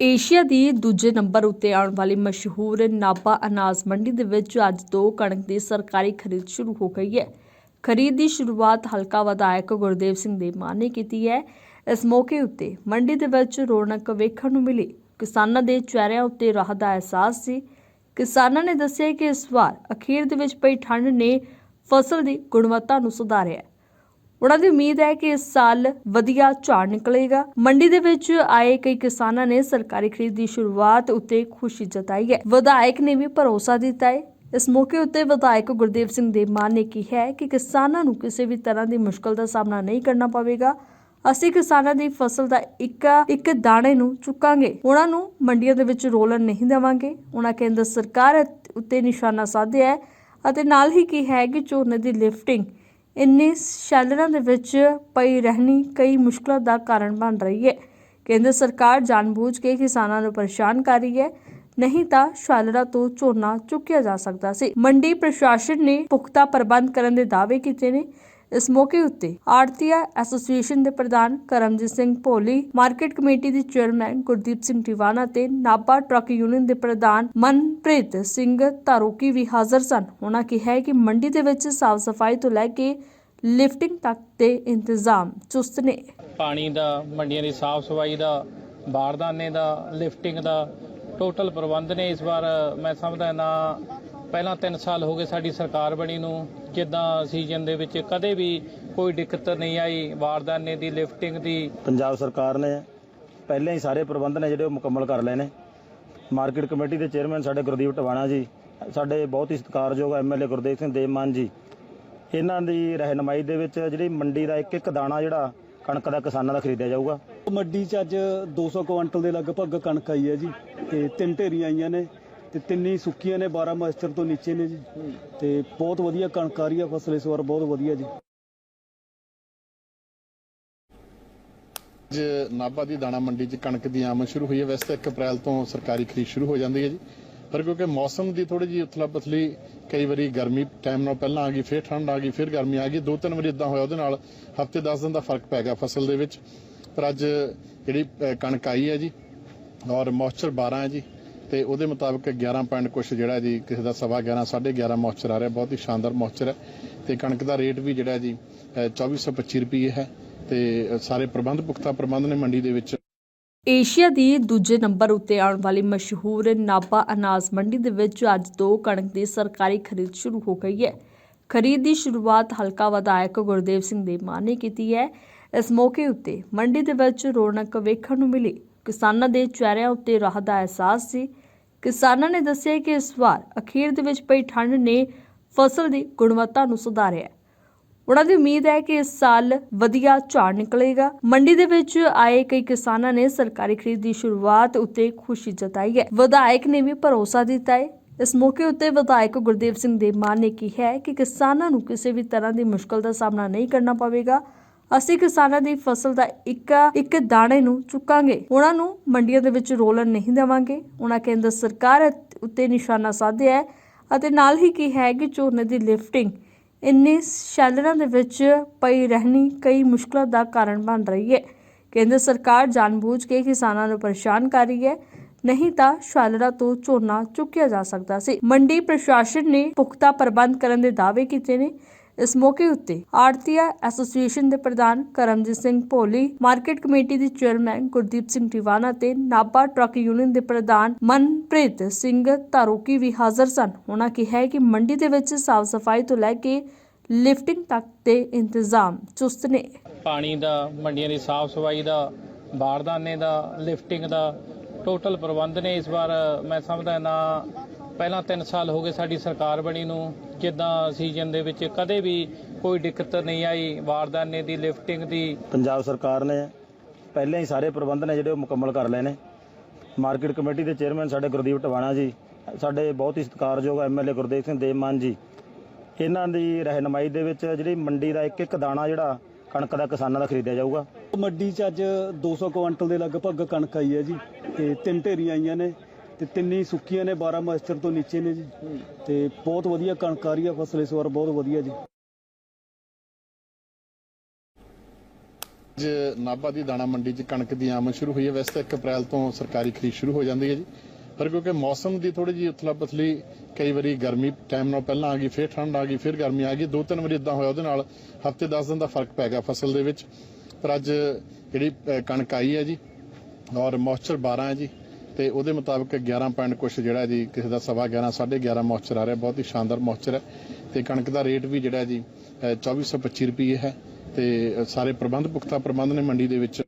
Asia ਦੀ ਦੂਜੇ number ਉੱਤੇ ਆਉਣ ਵਾਲੀ ਮਸ਼ਹੂਰ ਨਾਭਾ ਅਨਾਜ ਮੰਡੀ ਦੇ ਵਿੱਚ ਅੱਜ ਤੋਂ ਕਣਕ ਦੀ ਸਰਕਾਰੀ ਖਰੀਦ ਸ਼ੁਰੂ ਹੋ ਗਈ ਹੈ। ਖਰੀਦ ਦੀ ਸ਼ੁਰੂਆਤ ਹਲਕਾ ਵਿਧਾਇਕ ਗੁਰਦੇਵ ਸਿੰਘ ਦੇ ਮਾਨ ਨੇ ਕੀਤੀ ਹੈ। ਇਸ ਮੌਕੇ ਉੱਤੇ ਮੰਡੀ ਦੇ ਵਿੱਚ ਰੌਣਕ ਵੇਖਣ ਨੂੰ ਮਿਲੀ। ਕਿਸਾਨਾਂ ਦੇ ਚਿਹਰਿਆਂ ਉੱਤੇ ਰਾਹ ਦਾ ਅਹਿਸਾਸ ਸੀ। ਕਿਸਾਨਾਂ ਨੇ ਦੱਸਿਆ ਕਿ ਇਸ ਵਾਰ ਅਖੀਰ ਦੇ ਵਿੱਚ ਪਈ ਠੰਡ ਨੇ ਫਸਲ ਦੀ ਗੁਣਵੱਤਾ ਨੂੰ ਸੁਧਾਰਿਆ। ਉਹਨਾਂ ਦੀ ਉਮੀਦ ਹੈ ਕਿ ਇਸ ਸਾਲ ਵਧੀਆ ਝਾੜ ਨਿਕਲੇਗਾ। ਮੰਡੀ ਦੇ ਵਿੱਚ ਆਏ ਕਈ ਕਿਸਾਨਾਂ ਨੇ ਸਰਕਾਰੀ ਖਰੀਦ ਦੀ ਸ਼ੁਰੂਆਤ ਉੱਤੇ ਖੁਸ਼ੀ ਜਤਾਈ ਹੈ। ਵਿਧਾਇਕ ਨੇ ਵੀ ਭਰੋਸਾ ਦਿੱਤਾ ਹੈ। ਇਸ ਮੌਕੇ ਉੱਤੇ ਵਿਧਾਇਕ ਗੁਰਦੇਵ ਸਿੰਘ ਦੇ ਮਾਨ ਨੇ ਕਿਹਾ ਕਿ ਕਿਸਾਨਾਂ ਨੂੰ ਕਿਸੇ ਵੀ ਤਰ੍ਹਾਂ ਦੀ ਮੁਸ਼ਕਲ ਦਾ ਸਾਹਮਣਾ ਨਹੀਂ ਕਰਨਾ ਪਵੇਗਾ। ਅਸੀਂ ਕਿਸਾਨਾਂ ਦੀ ਫਸਲ ਦਾ ਇੱਕ ਇੱਕ ਦਾਣੇ ਨੂੰ ਚੁੱਕਾਂਗੇ। ਉਹਨਾਂ ਨੂੰ ਮੰਡੀਆਂ ਦੇ ਵਿੱਚ ਰੋਲਣ ਨਹੀਂ ਦੇਵਾਂਗੇ। ਉਹਨਾਂ ਕੇਂਦਰ ਸਰਕਾਰ ਉੱਤੇ ਨਿਸ਼ਾਨਾ ਸਾਧਿਆ ਹੈ ਅਤੇ ਨਾਲ ਹੀ ਕਿਹਾ ਹੈ ਕਿ ਝੋਨੇ ਦੀ ਲਿਫਟਿੰਗ ਇੰਨੇ ਸ਼ੈਲਰਾਂ ਦੇ ਵਿੱਚ ਪਈ ਰਹਿਣੀ ਕਈ ਮੁਸ਼ਕਲਾਂ ਦਾ ਕਾਰਨ ਬਣ ਰਹੀ ਹੈ। ਕੇਂਦਰ ਸਰਕਾਰ ਜਾਣਬੁੱਝ ਕੇ ਕਿਸਾਨਾਂ ਨੂੰ ਪਰੇਸ਼ਾਨ ਕਰ ਰਹੀ ਹੈ। ਨਹੀਂ ਤਾਂ ਸ਼ੈਲਰਾਂ ਤੋਂ ਝੋਨਾ ਚੁੱਕਿਆ ਜਾ ਸਕਦਾ ਸੀ। ਮੰਡੀ ਪ੍ਰਸ਼ਾਸਨ ਨੇ ਪੁਖਤਾ ਪ੍ਰਬੰਧ ਕਰਨ ਦੇ ਦਾਅਵੇ ਕੀਤੇ ਨੇ। ਇਸ ਮੌਕੇ ਉੱਤੇ ਆੜਤੀਆ ਐਸੋਸੀਏਸ਼ਨ ਦੇ ਪ੍ਰਧਾਨ ਕਰਮਜੀਤ ਸਿੰਘ ਭੋਲੀ, ਮਾਰਕੀਟ ਕਮੇਟੀ ਦੇ ਚੇਅਰਮੈਨ ਗੁਰਦੀਪ ਸਿੰਘ ਟਿਵਾਣਾ ਤੇ ਨਾਭਾ ਟਰੱਕ ਯੂਨੀਅਨ ਦੇ ਪ੍ਰਧਾਨ ਮਨਪ੍ਰੀਤ ਸਿੰਘ ਧਾਰੋਕੀ ਵੀ ਹਾਜ਼ਰ ਸਨ। ਉਹਨਾਂ ਕਿਹਾ ਕਿ ਮੰਡੀ ਦੇ ਵਿੱਚ ਸਾਫ਼ ਸਫ਼ਾਈ ਤੋਂ ਲੈ ਕੇ ਲਿਫਟਿੰਗ ਤੱਕ ਦੇ ਇੰਤਜ਼ਾਮ ਚੁਸਤ ਨੇ। ਪਾਣੀ ਦਾ, ਮੰਡੀਆਂ ਦੀ ਸਾਫ਼ ਸਫ਼ਾਈ ਦਾ, ਬਾਰਦਾਨੇ ਦਾ, ਲਿਫਟਿੰਗ ਦਾ ਟੋਟਲ ਪ੍ਰਬੰਧ ਨੇ ਇਸ ਵਾਰ, ਮੈਂ ਸਮਝਦਾ ਨਾ ਪਹਿਲਾਂ 3 ਸਾਲ ਹੋ ਗਏ ਸਾਡੀ ਸਰਕਾਰ ਬਣੀ ਨੂੰ ਜਿੱਦਾਂ ਸੀਜ਼ਨ ਦੇ ਵਿੱਚ ਕਦੇ ਵੀ ਕੋਈ ਦਿੱਕਤ ਨਹੀਂ ਆਈ ਬਾਰਦਾਨੇ ਦੀ ਲਿਫਟਿੰਗ ਦੀ। ਪੰਜਾਬ ਸਰਕਾਰ ਨੇ ਪਹਿਲਾਂ ਹੀ ਸਾਰੇ ਪ੍ਰਬੰਧ ਨੇ ਜਿਹੜੇ ਉਹ ਮੁਕੰਮਲ ਕਰ ਲਏ ਨੇ। ਮਾਰਕੀਟ ਕਮੇਟੀ ਦੇ ਚੇਅਰਮੈਨ ਸਾਡੇ ਗੁਰਦੀਪ ਟਵਾਣਾ ਜੀ ਸਾਡੇ ਬਹੁਤ ਹੀ ਸਤਿਕਾਰਯੋਗ ਐਮਐਲਏ ਗੁਰਦੇਵ ਸਿੰਘ ਦੇਵਮਾਨ ਜੀ। ਇਹਨਾਂ ਦੀ ਰਹਿਨਮਾਈ ਦੇ ਵਿੱਚ ਜਿਹੜੀ ਮੰਡੀ ਦਾ ਇੱਕ ਇੱਕ ਦਾਣਾ ਜਿਹੜਾ ਕਣਕ ਦਾ ਕਿਸਾਨਾਂ ਦਾ ਖਰੀਦਿਆ ਜਾਊਗਾ। ਮੰਡੀ 'ਚ ਅੱਜ 200 ਕੁਇੰਟਲ ਦੇ ਲਗਭਗ ਕਣਕ ਆਈ ਹੈ ਜੀ ਤੇ ਤਿੰਨ ਢੇਰੀਆਂ ਆਈਆਂ ਨੇ। ਤੇ ਤਿੰਨੀ ਸੁੱਕੀਆਂ ਨੇ 12 ਮਾਸਟਰ ਤੋਂ ਨੀਚੇ ਨੇ ਜੀ। ਤੇ ਬਹੁਤ ਵਧੀਆ ਕਣਕ ਆ ਰਹੀ ਹੈ ਫਸਲ ਇਸ ਵਾਰ, ਬਹੁਤ ਵਧੀਆ ਜੀ। ਅੱਜ ਨਾਭਾ ਦੀ ਦਾਣਾ ਮੰਡੀ 'ਚ ਕਣਕ ਦੀ ਆਮਦ ਸ਼ੁਰੂ ਹੋਈ ਹੈ। ਵੈਸੇ ਤਾਂ 1 ਅਪ੍ਰੈਲ ਤੋਂ ਸਰਕਾਰੀ ਖਰੀਦ ਸ਼ੁਰੂ ਹੋ ਜਾਂਦੀ ਹੈ ਜੀ। ਪਰ ਕਿਉਂਕਿ ਮੌਸਮ ਦੀ ਥੋੜੀ ਜਿਹੀ ਉਥਲਾ ਪਥਲੀ ਕਈ ਵਾਰੀ ਗਰਮੀ ਟਾਈਮ ਨਾਲ ਪਹਿਲਾਂ ਆ ਗਈ, ਫਿਰ ਠੰਡ ਆ ਗਈ, ਫਿਰ ਗਰਮੀ ਆ ਗਈ। ਦੋ ਤਿੰਨ ਵਾਰੀ ਇਦਾਂ ਹੋਇਆ, ਉਹਦੇ ਨਾਲ ਹਫ਼ਤੇ 10 ਦਿਨ ਦਾ ਫ਼ਰਕ ਪੈ ਗਿਆ ਫਸਲ ਦੇ ਵਿੱਚ। ਪਰ ਅੱਜ ਜਿਹੜੀ ਕਣਕ ਆਈ ਹੈ ਜੀ, ਔਰ ਮੌਇਸਚਰ 12 ਹੈ ਜੀ। ਤੇ ਉਹਦੇ ਮੁਤਾਬਕ 11 ਪੁਆਇੰਟ ਕੁਛ ਜਿਹੜਾ ਜੀ, ਕਿਸੇ ਦਾ ਸਵਾ 11 11.5 ਮੌਇਸਚਰ ਆ ਰਿਹਾ, ਬਹੁਤ ਹੀ ਸ਼ਾਨਦਾਰ ਮੌਇਸਚਰ ਹੈ। ਤੇ ਕਣਕ ਦਾ ਰੇਟ ਵੀ ਜਿਹੜਾ ਜੀ 2425 ਰੁਪਏ ਹੈ। ਤੇ ਸਾਰੇ ਪ੍ਰਬੰਧ, ਪੁਖਤਾ ਪ੍ਰਬੰਧ ਨੇ ਮੰਡੀ ਦੇ ਵਿੱਚ ਏਸ਼ੀਆ ਦੀ ਦੂਜੇ ਨੰਬਰ ਉੱਤੇ ਆਉਣ ਵਾਲੀ ਮਸ਼ਹੂਰ ਨਾਭਾ ਅਨਾਜ ਮੰਡੀ ਦੇ ਵਿੱਚ ਅੱਜ ਤੋਂ ਕਣਕ ਦੀ ਸਰਕਾਰੀ ਖਰੀਦ ਸ਼ੁਰੂ ਹੋ ਗਈ ਹੈ। ਖਰੀਦ ਦੀ ਸ਼ੁਰੂਆਤ ਹਲਕਾ ਵਿਧਾਇਕ ਗੁਰਦੇਵ ਸਿੰਘ ਦੇ ਮਾਨ ਨੇ ਕੀਤੀ ਹੈ। ਇਸ ਮੌਕੇ ਉੱਤੇ ਮੰਡੀ ਦੇ ਵਿੱਚ ਰੌਣਕ ਵੇਖਣ ਨੂੰ ਮਿਲੀ। ਕਿਸਾਨਾਂ ਦੇ ਚਿਹਰਿਆਂ ਉੱਤੇ ਰਾਹਤ ਦਾ ਅਹਿਸਾਸ ਸੀ। ਕਿਸਾਨਾਂ ਨੇ ਦੱਸਿਆ ਕਿ ਇਸ ਵਾਰ ਅਖੀਰ ਦੇ ਵਿੱਚ ਪਈ ਠੰਡ ਨੇ ਫਸਲ ਦੀ ਗੁਣਵੱਤਾ ਨੂੰ ਸੁਧਾਰਿਆ। ਉਹਨਾਂ ਦੀ ਉਮੀਦ ਹੈ ਕਿ ਇਸ ਸਾਲ ਵਧੀਆ ਝਾੜ ਨਿਕਲੇਗਾ। ਮੰਡੀ ਦੇ ਵਿੱਚ ਆਏ ਕਈ ਕਿਸਾਨਾਂ ਨੇ ਸਰਕਾਰੀ ਖਰੀਦ ਦੀ ਸ਼ੁਰੂਆਤ ਉੱਤੇ ਖੁਸ਼ੀ ਜਤਾਈ ਹੈ। ਵਿਧਾਇਕ ਨੇ ਵੀ ਭਰੋਸਾ ਦਿੱਤਾ ਹੈ। ਇਸ ਮੌਕੇ ਉੱਤੇ ਵਿਧਾਇਕ ਗੁਰਦੇਵ ਸਿੰਘ ਦੇ ਮਾਨ ਨੇ ਕਿਹਾ ਹੈ ਕਿ ਕਿਸਾਨਾਂ ਨੂੰ ਕਿਸੇ ਵੀ ਤਰ੍ਹਾਂ ਦੀ ਮੁਸ਼ਕਲ ਦਾ ਸਾਹਮਣਾ ਨਹੀਂ ਕਰਨਾ ਪਵੇਗਾ। ਅਸੀਂ ਕਿਸਾਨਾਂ ਦੀ ਫਸਲ ਦਾ ਇੱਕ ਇੱਕ ਦਾਣੇ ਨੂੰ ਚੁੱਕਾਂਗੇ। ਉਹਨਾਂ ਨੂੰ ਮੰਡੀਆਂ ਦੇ ਵਿੱਚ ਰੋਲਣ ਨਹੀਂ ਦੇਵਾਂਗੇ। ਉਹਨਾਂ ਕੇਂਦਰ ਸਰਕਾਰ ਉੱਤੇ ਨਿਸ਼ਾਨਾ ਸਾਧਿਆ ਹੈ ਅਤੇ ਨਾਲ ਹੀ ਕੀ ਹੈ ਕਿ ਝੋਨੇ ਦੀ ਲਿਫਟਿੰਗ ਇੰਨੇ ਸ਼ੈਲਰਾਂ ਦੇ ਵਿੱਚ ਪਈ ਰਹਿਣੀ ਕਈ ਮੁਸ਼ਕਲਾਂ ਦਾ ਕਾਰਨ ਬਣ ਰਹੀ ਹੈ। ਕੇਂਦਰ ਸਰਕਾਰ ਜਾਣਬੁੱਝ ਕੇ ਕਿਸਾਨਾਂ ਨੂੰ ਪਰੇਸ਼ਾਨ ਕਰ ਰਹੀ ਹੈ। ਨਹੀਂ ਤਾਂ ਸ਼ੈਲਰਾਂ ਤੋਂ ਝੋਨਾ ਚੁੱਕਿਆ ਜਾ ਸਕਦਾ ਸੀ। ਮੰਡੀ ਪ੍ਰਸ਼ਾਸਨ ਨੇ ਪੁਖਤਾ ਪ੍ਰਬੰਧ ਕਰਨ ਦੇ ਦਾਅਵੇ ਕੀਤੇ ਨੇ। ਇਸ ਮੌਕੇ ਉੱਤੇ ਆੜਤੀਆ ਐਸੋਸੀਏਸ਼ਨ ਦੇ ਪ੍ਰਧਾਨ ਕਰਮਜੀਤ ਸਿੰਘ ਭੋਲੀ, ਮਾਰਕੀਟ ਕਮੇਟੀ ਦੇ ਚੇਅਰਮੈਨ ਗੁਰਦੀਪ ਸਿੰਘ ਟਿਵਾਣਾ ਤੇ ਨਾਭਾ ਟਰੱਕ ਯੂਨੀਅਨ ਦੇ ਪ੍ਰਧਾਨ ਮਨਪ੍ਰੀਤ ਸਿੰਘ ਧਾਰੋਕੀ ਵੀ ਹਾਜ਼ਰ ਸਨ। ਉਹਨਾਂ ਕਿਹਾ ਕਿ ਮੰਡੀ ਦੇ ਵਿੱਚ ਸਾਫ਼ ਸਫ਼ਾਈ ਤੋਂ ਲੈ ਕੇ ਲਿਫਟਿੰਗ ਤੱਕ ਦੇ ਇੰਤਜ਼ਾਮ ਚੁਸਤ ਨੇ। ਪਾਣੀ ਦਾ, ਮੰਡੀਆਂ ਦੀ ਸਾਫ਼ ਸਫ਼ਾਈ ਦਾ, ਬਾਰਦਾਨੇ ਦਾ, ਲਿਫਟਿੰਗ ਦਾ ਟੋਟਲ ਪ੍ਰਬੰਧ ਨੇ ਇਸ ਵਾਰ, ਮੈਂ ਸਮਝਦਾ ਨਾ ਪਹਿਲਾਂ 3 ਸਾਲ ਹੋ ਗਏ ਸਾਡੀ ਸਰਕਾਰ ਬਣੀ ਨੂੰ ਜਿੱਦਾਂ ਸੀਜ਼ਨ ਦੇ ਵਿੱਚ ਕਦੇ ਵੀ ਕੋਈ ਦਿੱਕਤ ਨਹੀਂ ਆਈ ਬਾਰਦਾਨੇ ਦੀ ਲਿਫਟਿੰਗ ਦੀ। ਪੰਜਾਬ ਸਰਕਾਰ ਨੇ ਪਹਿਲਾਂ ਹੀ ਸਾਰੇ ਪ੍ਰਬੰਧ ਨੇ ਜਿਹੜੇ ਉਹ ਮੁਕੰਮਲ ਕਰ ਲਏ ਨੇ। ਮਾਰਕੀਟ ਕਮੇਟੀ ਦੇ ਚੇਅਰਮੈਨ ਸਾਡੇ ਗੁਰਦੀਪ ਟਵਾਣਾ ਜੀ ਸਾਡੇ ਬਹੁਤ ਹੀ ਸਤਿਕਾਰਯੋਗ ਐਮਐਲਏ ਗੁਰਦੇਵ ਸਿੰਘ ਦੇਵਮਾਨ ਜੀ। ਇਹਨਾਂ ਦੀ ਰਹਿਨਮਾਈ ਦੇ ਵਿੱਚ ਜਿਹੜੀ ਮੰਡੀ ਦਾ ਇੱਕ ਇੱਕ ਦਾਣਾ ਜਿਹੜਾ ਕਣਕ ਦਾ ਕਿਸਾਨਾਂ ਦਾ ਖਰੀਦਿਆ ਜਾਊਗਾ। ਮੰਡੀ 'ਚ ਅੱਜ 200 ਕੁਇੰਟਲ ਦੇ ਲਗਭਗ ਕਣਕ ਆਈ ਹੈ ਜੀ ਤੇ ਤਿੰਨ ਢੇਰੀਆਂ ਆਈਆਂ ਨੇ। ਤੇ ਤਿੰਨੀ ਸੁੱਕੀਆਂ ਨੇ 12 ਮਾਸਟਰ ਤੋਂ ਨੀਚੇ ਨੇ ਜੀ। ਤੇ ਬਹੁਤ ਵਧੀਆ ਕਣਕ ਆ ਰਹੀ ਹੈ ਫਸਲ ਇਸ ਵਾਰ, ਬਹੁਤ ਵਧੀਆ ਜੀ। ਅੱਜ ਨਾਭਾ ਦੀ ਦਾਣਾ ਮੰਡੀ 'ਚ ਕਣਕ ਦੀ ਆਮਦ ਸ਼ੁਰੂ ਹੋਈ ਹੈ। ਵੈਸੇ 1 ਅਪ੍ਰੈਲ ਤੋਂ ਸਰਕਾਰੀ ਖਰੀਦ ਸ਼ੁਰੂ ਹੋ ਜਾਂਦੀ ਹੈ ਜੀ। ਪਰ ਕਿਉਂਕਿ ਮੌਸਮ ਦੀ ਥੋੜੀ ਜਿਹੀ ਉਥਲਾ ਪਥਲੀ ਕਈ ਵਾਰੀ ਗਰਮੀ ਟਾਈਮ ਨਾਲ ਪਹਿਲਾਂ ਆ ਗਈ, ਫਿਰ ਠੰਡ ਆ ਗਈ, ਫਿਰ ਗਰਮੀ ਆ ਗਈ। ਦੋ ਤਿੰਨ ਵਾਰੀ ਇਦਾਂ ਹੋਇਆ, ਉਹਦੇ ਨਾਲ ਹਫ਼ਤੇ 10 ਦਿਨ ਦਾ ਫ਼ਰਕ ਪੈ ਗਿਆ ਫਸਲ ਦੇ ਵਿੱਚ। ਪਰ ਅੱਜ ਜਿਹੜੀ ਕਣਕ ਆਈ ਹੈ ਜੀ, ਔਰ ਮੌਇਸਚਰ 12 ਹੈ ਜੀ। ਤੇ ਉਹਦੇ ਮੁਤਾਬਕ 11 ਪੁਆਇੰਟ ਕੁਛ ਜਿਹੜਾ ਜੀ ਕਿਸੇ ਦਾ ਸਵਾ 11 11.5 ਮੌਇਸਚਰ ਆ ਰਿਹਾ ਬਹੁਤ ਹੀ ਸ਼ਾਨਦਾਰ ਮੌਇਸਚਰ ਹੈ ਤੇ ਕਣਕ ਦਾ ਰੇਟ ਵੀ ਜਿਹੜਾ ਜੀ ਅ, 2425 ਰੁਪਏ ਹੈ। ਤੇ ਸਾਰੇ ਪ੍ਰਬੰਧ ਪੁਖਤਾ ਪ੍ਰਬੰਧ ਨੇ ਮੰਡੀ ਦੇ ਵਿੱਚ